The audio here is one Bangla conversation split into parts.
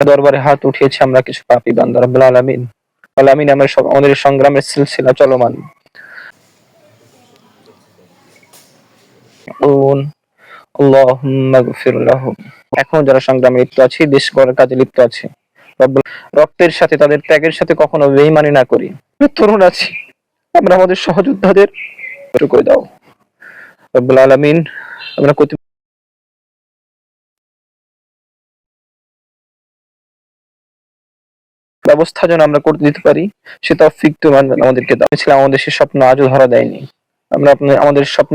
দরবারে হাত উঠিয়েছি আমরা কিছু পাপী বান্দা, রব্বুল আলামিন। আলামিন আমার আমাদের সংগ্রামের সিলসিলা চলমান। এখন যারা সংগ্রামে লিপ্ত আছে দেশ গড়ার কাজে লিপ্ত আছে। রক্তের সাথে, তাদের ত্যাগের সাথে কখনো বেইমানি না করি। তরুণ আছি। আমরা আমাদের সহযোদ্ধাদের করে দাও। রব্বুল আলামিন আমরা কতি ব্যবস্থা যেন আমরা করতে দিতে পারি, সে তৌফিক তুমি আমাদেরকে দাও। আমাদের সে স্বপ্ন আজও ধরা দেয়নি। আমরা আমাদের স্বপ্ন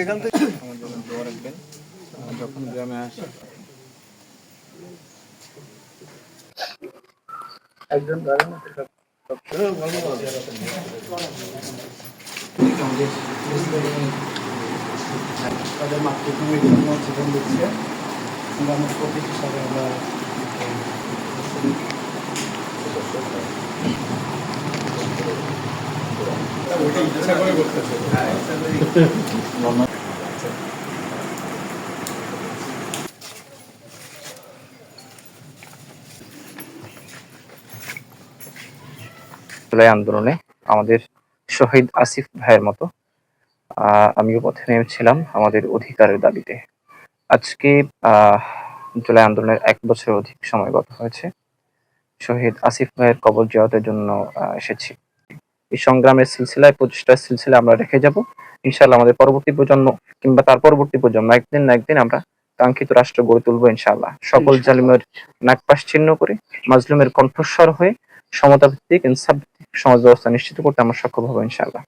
এখান থেকে দোয়া রাখবেন যখন গ্রামে আসে। একজন তাদের মাতৃভূমি জন্য জীবন দিচ্ছে। আমার প্রতীক হিসাবে আমরা আন্দোলনে আমাদের শহীদ আসিফ ভাইয়ের মতো আমিও পথে নেমেছিলাম আমাদের অধিকারের দাবিতে। আজকে জুলাই আন্দোলনের এক বছর অধিক সময় গত হয়েছে। শহীদ আসিফ ভাইয়ের কবর জিয়ারতের জন্য এসেছি। এই সংগ্রামের সিলসিলায় প্রচেষ্টার সিলসিলা আমরা রেখে যাব। ইনশাল্লাহ আমাদের পরবর্তী প্রজন্ম কিংবা তার পরবর্তী প্রজন্ম একদিন না একদিন আমরা কাঙ্ক্ষিত রাষ্ট্র গড়ে তুলবো ইনশাল্লাহ সকল জালিমের নাকপাশ চিহ্ন করে মাজলুমের কণ্ঠস্বর হয়ে সমতা ভিত্তিক ইনসাফ ভিত্তিক সমাজ ব্যবস্থা নিশ্চিত করতে আমরা সক্ষম হব ইনশাআল্লাহ।